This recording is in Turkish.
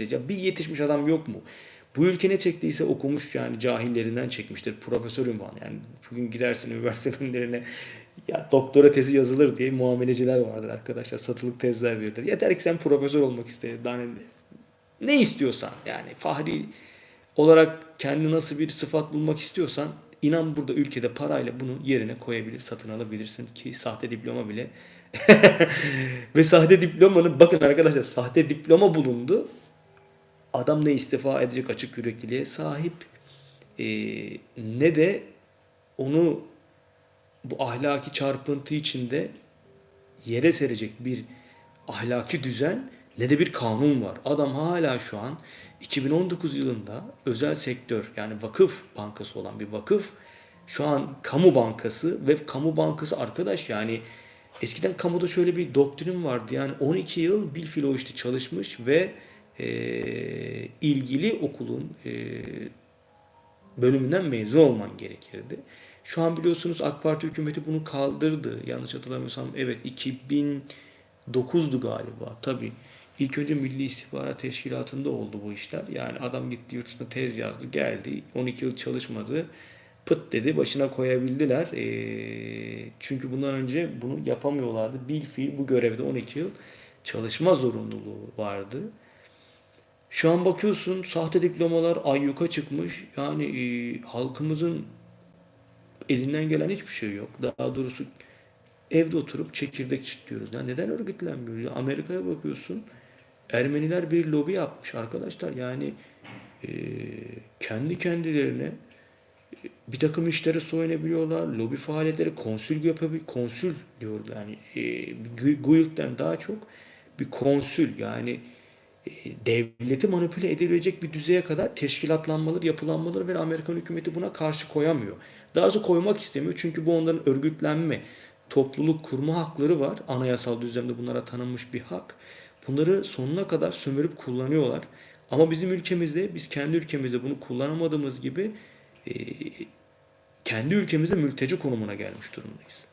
Bir yetişmiş adam yok mu? Bu ülke ne çektiyse okumuş yani cahillerinden çekmiştir. Profesör ünvanı yani bugün gidersin üniversitelerine ya doktora tezi yazılır diye muameleciler vardır arkadaşlar. Satılık tezler verilir. Yeter ki sen profesör olmak iste. Ne istiyorsan yani fahri olarak kendi nasıl bir sıfat bulmak istiyorsan inan burada ülkede parayla bunu yerine koyabilir, satın alabilirsin ki sahte diploma bile ve sahte diplomanın bakın arkadaşlar sahte diploma bulundu. Adam ne istifa edecek açık yürekliliğe sahip e, ne de onu bu ahlaki çarpıntı içinde yere serecek bir ahlaki düzen ne de bir kanun var. Adam hala şu an 2019 yılında özel sektör yani vakıf bankası olan bir vakıf şu an kamu bankası ve kamu bankası arkadaş yani eskiden kamuda şöyle bir doktrin vardı yani 12 yıl bilfilo işte çalışmış ve e, ilgili okulun e, bölümünden mezun olman gerekirdi. Şu an biliyorsunuz AK Parti hükümeti bunu kaldırdı. Yanlış hatırlamıyorsam evet 2009'du galiba. Tabii ilk önce Milli İstihbarat Teşkilatı'nda oldu bu işler. Yani adam gitti yurt dışına tez yazdı geldi 12 yıl çalışmadı. Pıt dedi başına koyabildiler. Ee, çünkü bundan önce bunu yapamıyorlardı. Bil fiil bu görevde 12 yıl çalışma zorunluluğu vardı. Şu an bakıyorsun sahte diplomalar ayyuka çıkmış. Yani e, halkımızın elinden gelen hiçbir şey yok. Daha doğrusu evde oturup çekirdek çitliyoruz. Ya neden örgütlenmiyor? Ya Amerika'ya bakıyorsun. Ermeniler bir lobi yapmış arkadaşlar. Yani e, kendi kendilerine e, bir takım işlere soyunabiliyorlar. Lobi faaliyetleri konsül yapabiliyor. Konsül diyor yani e, Guild'den daha çok bir konsül yani devleti manipüle edilecek bir düzeye kadar teşkilatlanmaları, yapılanmaları ve Amerikan hükümeti buna karşı koyamıyor. Daha doğrusu koymak istemiyor çünkü bu onların örgütlenme, topluluk kurma hakları var. Anayasal düzlemde bunlara tanınmış bir hak. Bunları sonuna kadar sömürüp kullanıyorlar. Ama bizim ülkemizde, biz kendi ülkemizde bunu kullanamadığımız gibi e, kendi ülkemizde mülteci konumuna gelmiş durumdayız.